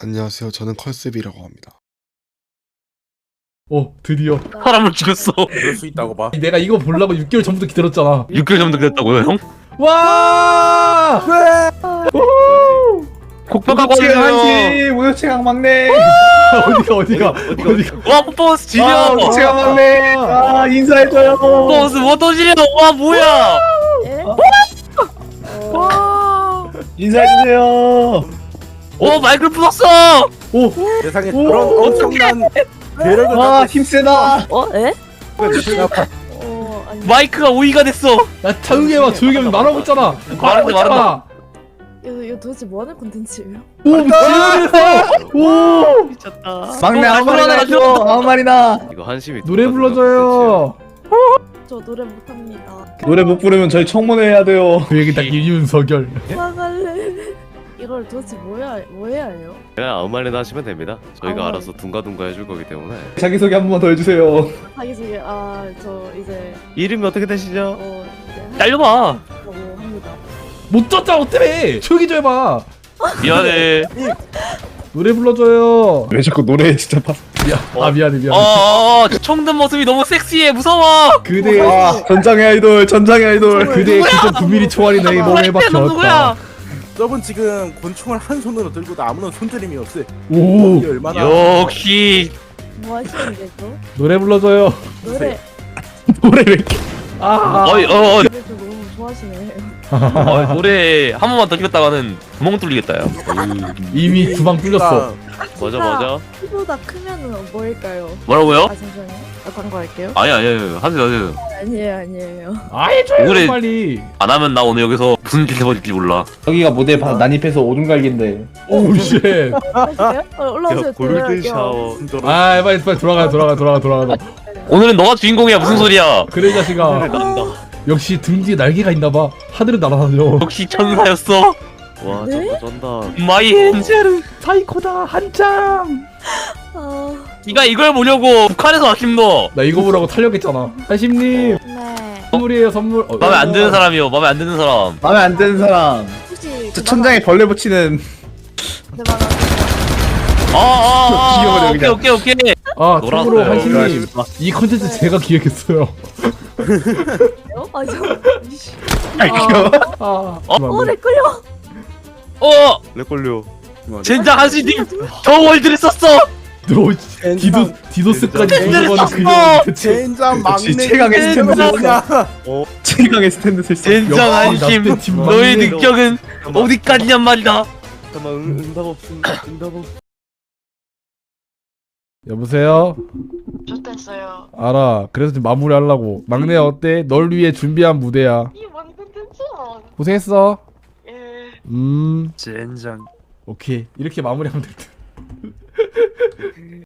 안녕하세요. 저는 컨셉이라고 합니다. 어 드디어 사람을 죽였어. 그럴 수 있다고 봐. 내가 이거 보려고 6개월 전부터 기다렸잖아 6개월 전부터 그랬다고요, 형? 와 우여체강 하세요. 한시 우여체강 막내 어디가 어디가 어디가 와, 퍼포먼스 지려. 아 우여체강 막내 아 인사해줘요 퍼포먼스 뭐또 지려. 와, 뭐야. 인사해주세요 오, 마이크를 부쉈어. 오 세상에 오, 그런 엄청난 괴력을 와 갖고 힘세다 어? 에? 어, 아니, 마이크가 오이가 됐어. 야 조용히 해봐 조용히 하면 말하고 있잖아 말하고 있잖아 이거, 이거 도대체 뭐 하는 콘텐츠예요? 오 지연이다 오 미쳤다. 막내 어, 아무 말이나 해줘 가져. 아무 말이나 이거 한심이 노래 불러줘요 저 노래 못합니다. 노래 못 부르면 저희 청문회 해야 돼요 그 얘기 딱 이윤석열 화갈래. 이걸 도대체 뭐 해야, 뭐 해야 해요? 그냥 아무 말이나 하시면 됩니다. 저희가 아무 알아서 둥가둥가 해줄 거기 때문에 자기소개 한 번만 더 해주세요 자기 소개, 아, 저 이제, 이름이 어떻게 되시죠? 어, 이제 날려봐. 하려고 합니다. 못 떴잖아 어때매 조용히 좀 해봐 미안해. 노래 불러줘요 왜 자꾸 노래 진짜 파 미안 아 미안해 미안해 어, 어, 청든 모습이 너무 섹시해. 무서워. 그대 아 전장의 아이돌 전장의 아이돌 그대 기존 9mm 총알이 내 몸에 너 박혔다? 저분 지금 권총을 한 손으로 들고도 아무런 손들림이 없어요. 오 이게 얼마나 역시. 뭐 하시는 거죠? 노래 불러줘요 노래, 노래 왜 이렇게 아 어이, 어, 어, 좋아하시네. 어, 노래 한 번만 더 키웠다가는 구멍 뚫리겠다, 야. 이미 두방 뚫렸어 맞아 맞아. 키보다 크면은 뭐일까요? 뭐라고요? 아, 잠시만요. 아, 광고할게요. 아니, 아니, 아니, 하세요, 하세요. 아니에요, 아니에요. 아 해줘요 노래- 빨리 안 하면 나 오늘 여기서 무슨 짓 해버릴지 몰라. 여기가 무대 바- 난입해서 오줌 갈긴데 오쉣 올라오세요? 어, 올라오세요. 야, 골든. 샤워. 아 빨리 빨리 돌아가 돌아가 돌아가 돌아가 오늘은 너가 주인공이야, 무슨 소리야. 그래 이 자식아 역시 등 뒤에 날개가 있나봐 하늘을 날아다녀 역시 천사였어. 와 네? 저거 쩐다. 마이 엔젤은. 사이코다 한참 아, 네가 이걸 보려고 북한에서 아낌 너. 나 이거 보라고 탈력했잖아 한심님 네. 선물이에요 선물 어, 마음에 안 드는 사람이요. 마음에 안 드는 사람. 마음에 안 드는 사람 혹시 저 천장에 벌레 붙이는 대박 아, 아, 아, 기억을 아, 해, 오케이. 오케이, 오케이. 아 참고로 놀았어요. 한심님 이 컨텐츠 제가 기획했어요 아, 저, 아 귀여워 아 어, 내 끌려. 어, 렉 걸려. 젠장 한시님 저 월드를 썼어. 너 디도 디도스까지 젠장 보는 젠장 젠장 역시 막내 최강의 스탠드 뭐냐? 최강의 스탠드 쓸 수. 젠장 한심. 너의. 능력은 어디까지냔 말이다. 잠깐만 응, 응답 없음. 응답 없. 여보세요? 좋댔어요. 알아. 그래서 지금 마무리하려고. 막내 어때? 널 위해 준비한 무대야. 이 완전 텐츠. 고생했어. 예. 음. 젠장. 오케이. 이렇게 마무리하면 될 듯